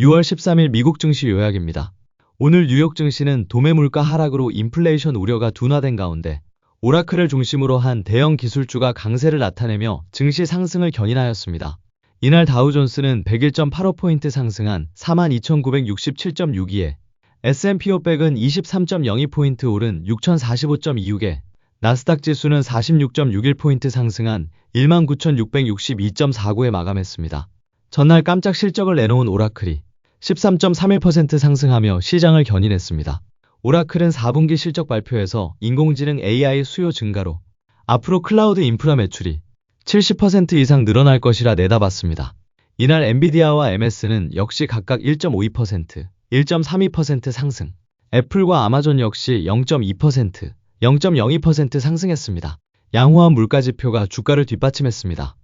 6월 13일 미국 증시 요약입니다. 오늘 뉴욕 증시는 도매 물가 하락으로 인플레이션 우려가 둔화된 가운데 오라클을 중심으로 한 대형 기술주가 강세를 나타내며 증시 상승을 견인하였습니다. 이날 다우존스는 101.85포인트 상승한 42,967.62에 S&P 500은 23.02포인트 오른 6,045.26에 나스닥 지수는 46.61포인트 상승한 19,662.49에 마감했습니다. 전날 깜짝 실적을 내놓은 오라클이 13.31% 상승하며 시장을 견인했습니다. 오라클은 4분기 실적 발표에서 인공지능 AI 수요 증가로 앞으로 클라우드 인프라 매출이 70% 이상 늘어날 것이라 내다봤습니다. 이날 엔비디아와 MS는 역시 각각 1.52%, 1.32% 상승, 애플과 아마존 역시 0.2%, 0.02% 상승했습니다. 양호한 물가지표가 주가를 뒷받침했습니다.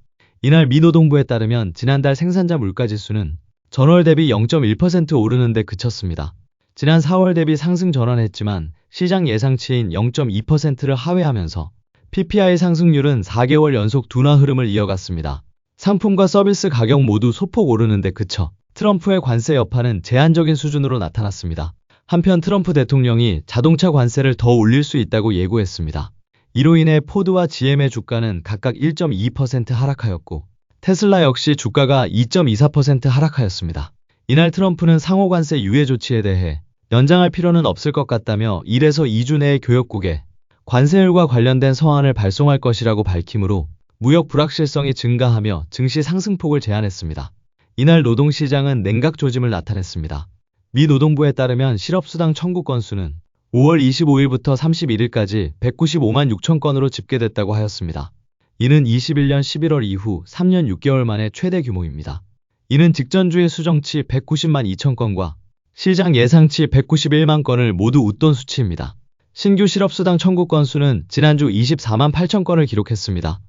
이날 미노동부에 따르면 지난달 생산자 물가지수는 전월 대비 0.1% 오르는데 그쳤습니다. 지난 4월 대비 상승 전환했지만 시장 예상치인 0.2%를 하회하면서 PPI 상승률은 4개월 연속 둔화 흐름을 이어갔습니다. 상품과 서비스 가격 모두 소폭 오르는데 그쳐 트럼프의 관세 여파는 제한적인 수준으로 나타났습니다. 한편 트럼프 대통령이 자동차 관세를 더 올릴 수 있다고 예고했습니다. 이로 인해 포드와 GM의 주가는 각각 1.2% 하락하였고 테슬라 역시 주가가 2.24% 하락하였습니다. 이날 트럼프는 상호 관세 유예 조치에 대해 연장할 필요는 없을 것 같다며 1에서 2주 내에 교역국에 관세율과 관련된 서한을 발송할 것이라고 밝히므로 무역 불확실성이 증가하며 증시 상승폭을 제한했습니다. 이날 노동시장은 냉각 조짐을 나타냈습니다. 미 노동부에 따르면 실업수당 청구 건수는 5월 25일부터 31일까지 195만 6천 건으로 집계됐다고 하였습니다. 이는 21년 11월 이후 3년 6개월 만에 최대 규모입니다. 이는 직전주의 수정치 190만 2천 건과 시장 예상치 191만 건을 모두 웃돈 수치입니다. 신규 실업수당 청구 건수는 지난주 24만 8천 건을 기록했습니다.